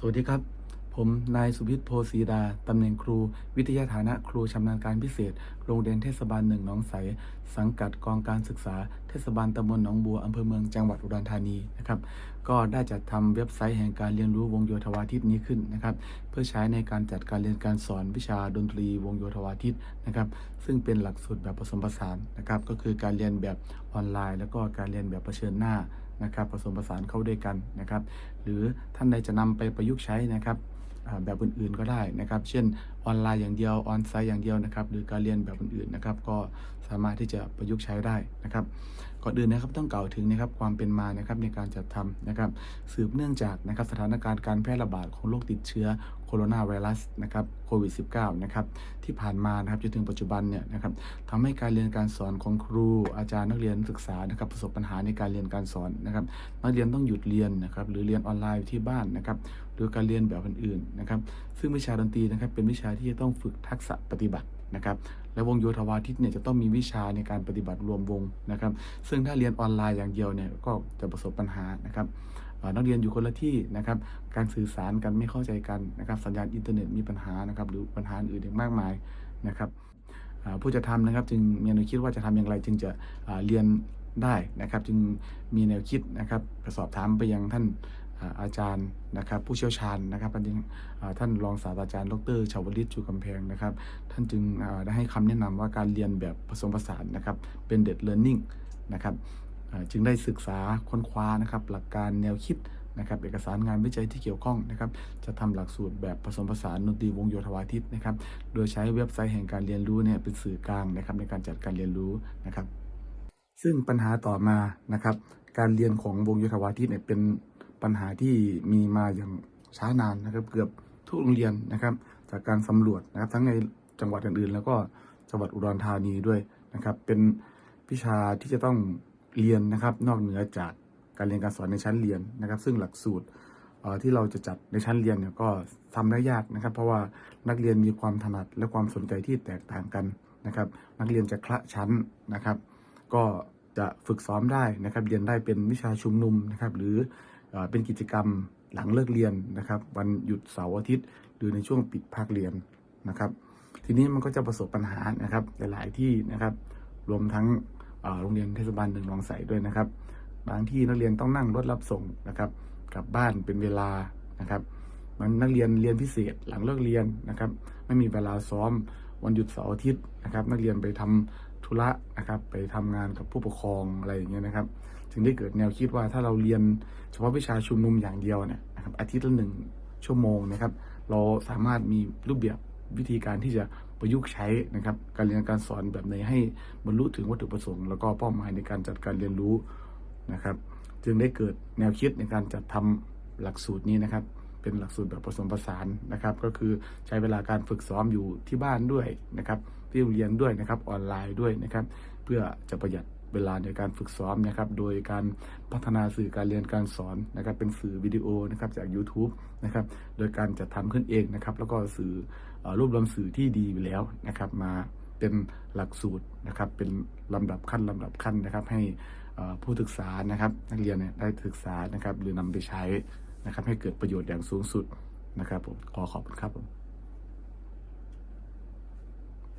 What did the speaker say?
สวัสดีครับ ผมนายสุวิทย์โพสีดา ตำแหน่งครู วิทยาฐานะครูชำนาญการพิเศษ โรงเรียนเทศบาลหนึ่งหนองใส สังกัดกองการศึกษา เทศบาลตำบลหนองบัวอำเภอเมืองจังหวัดอุดรธานีนะครับ ก็ได้จัดทำเว็บไซต์แห่งการเรียนรู้วงโยธวาทิตนี้ขึ้นนะครับ เพื่อใช้ในการจัดการเรียนการสอนวิชาดนตรีวงโยธวาทิตนะครับ ซึ่งเป็นหลักสูตรแบบผสมผสานนะครับ ก็คือการเรียนแบบออนไลน์ แล้วก็การเรียนแบบเผชิญหน้า นะครับผสมผสานเข้าด้วยกันนะครับ หรือท่านใดจะนำไปประยุกต์ใช้นะครับแบบอื่นๆก็ได้นะครับ เช่นออนไลน์อย่างเดียวออนไซต์อย่างเดียวนะครับ หรือการเรียนแบบอื่นๆนะครับ ก็สามารถที่จะประยุกต์ใช้ได้นะครับ ก่อนอื่นนะครับต้องกล่าวถึงนะครับความเป็นมานะครับในการจัดทำนะครับสืบเนื่องจากนะครับสถานการณ์การแพร่ระบาดของโรคติดเชื้อโคโรนาไวรัสนะครับโควิด -19 นะครับที่ผ่านมานะครับจนถึงปัจจุบันเนี่ยนะครับทำให้การเรียนการสอนของครูอาจารย์นักเรียนนักศึกษานะครับประสบปัญหาในการเรียนการสอนนะครับนักเรียนต้องหยุดเรียนนะครับหรือเรียนออนไลน์ที่บ้านนะครับหรือการเรียนแบบอื่นๆนะครับซึ่งวิชาดนตรีนะครับเป็นวิชาที่จะต้องฝึกทักษะปฏิบัติ นะครับและวงโยธวาทิตเนี่ยจะต้องมีวิชาในการปฏิบัติรวมวงนะครับ ซึ่งถ้าเรียนออนไลน์อย่างเดียวเนี่ยก็จะประสบปัญหานะครับเอ่อนักเรียนอยู่คนละที่นะครับ การสื่อสารกันไม่เข้าใจกันนะครับ สัญญาณอินเทอร์เน็ตมีปัญหานะครับ หรือปัญหาอื่นอีกมากมายนะครับผู้จะทำนะครับจึงมีแนวคิดว่าจะทำอย่างไร จึงจะเรียนได้นะครับ จึงมีแนวคิดนะครับสอบถามไปยังท่าน อาจารย์นะครับผู้เชี่ยวชาญนะครับท่านรองศาสตราจารย์ ดรชาวลิตชูกำแพงนะครับ ท่านจึงได้ให้คำแนะนำว่าการเรียนแบบผสมผสานนะครับเป็นเด็ดเลิร์นนิ่งนะครับจึงได้ศึกษาค้นคว้านะครับหลักการแนวคิดนะครับเอกสารงานวิจัยที่เกี่ยวข้องนะครับ จะทำหลักสูตรแบบผสมผสานดนตรีวงโยธวาทิตนะครับ โดยใช้เว็บไซต์แห่งการเรียนรู้เนี่ยเป็นสื่อกลางนะครับในการจัดการเรียนรู้นะครับ ซึ่งปัญหาต่อมานะครับ การเรียนของวงโยธวาทิตเนี่ยเป็น ปัญหาที่มีมาอย่างช้านานนะครับ เกือบทุกโรงเรียนนะครับ จากการสำรวจนะครับ ทั้งในจังหวัดอื่นๆ แล้วก็จังหวัดอุดรธานีด้วยนะครับ เป็นวิชาที่จะต้องเรียนนะครับ นอกเหนือจากการเรียนการสอนในชั้นเรียนนะครับ ซึ่งหลักสูตรที่เราจะจัดในชั้นเรียนเนี่ยก็ทำได้ยากนะครับ เพราะว่านักเรียนมีความถนัดและความสนใจที่แตกต่างกันนะครับ นักเรียนจะคละชั้นนะครับ ก็จะฝึกซ้อมได้นะครับ เรียนได้เป็นวิชาชุมนุมนะครับ หรือ เป็นกิจกรรมหลังเลิกเรียนนะครับ วันหยุดเสาร์อาทิตย์ หรือในช่วงปิดภาคเรียนนะครับ ทีนี้มันก็จะประสบปัญหานะครับหลายๆที่นะครับ รวมทั้งโรงเรียนเทศบาลหนึ่งหนองใสด้วยนะครับ บางที่นักเรียนต้องนั่งรถรับส่งนะครับ กลับบ้านเป็นเวลานะครับมันนักเรียนเรียนพิเศษหลังเลิกเรียนนะครับ ไม่มีเวลาซ้อมวันหยุดเสาร์อาทิตย์นะครับ นักเรียนไปทำ ธุระนะครับ ไปทำงานกับผู้ปกครองอะไรอย่างเงี้ยนะครับ จึงได้เกิดแนวคิดว่าถ้าเราเรียนเฉพาะวิชาชุมนุมอย่างเดียวเนี่ยนะครับอาทิตย์ละหนึ่งชั่วโมงนะครับ เราสามารถมีรูปแบบวิธีการที่จะประยุกต์ใช้นะครับ การเรียนการสอนแบบไหนให้บรรลุถึงวัตถุประสงค์ แล้วก็เป้าหมายในการจัดการเรียนรู้นะครับ จึงได้เกิดแนวคิดในการจัดทำหลักสูตรนี้นะครับ เป็นหลักสูตรแบบผสมผสานนะครับ ก็คือใช้เวลาการฝึกซ้อมอยู่ที่บ้านด้วยนะครับ ที่โรงเรียนด้วยนะครับออนไลน์ด้วยนะครับ เพื่อจะประหยัดเวลาในการฝึกซ้อมนะครับ โดยการพัฒนาสื่อการเรียนการสอนนะครับ เป็นสื่อวิดีโอนะครับจาก YouTube นะครับ โดยการจัดทำขึ้นเองนะครับ แล้วก็สื่ออรวบรวมสื่อที่ดีอยู่แล้วนะครับ มาเป็นหลักสูตรนะครับ เป็นลำดับขั้นลำดับขั้นนะครับ ให้ผู้ศึกษานะครับ นักเรียนเนี่ยได้ศึกษานะครับ หรือนำไปใช้ นะครับให้เกิดประโยชน์อย่างสูงสุดนะครับผมขอขอบคุณครับผม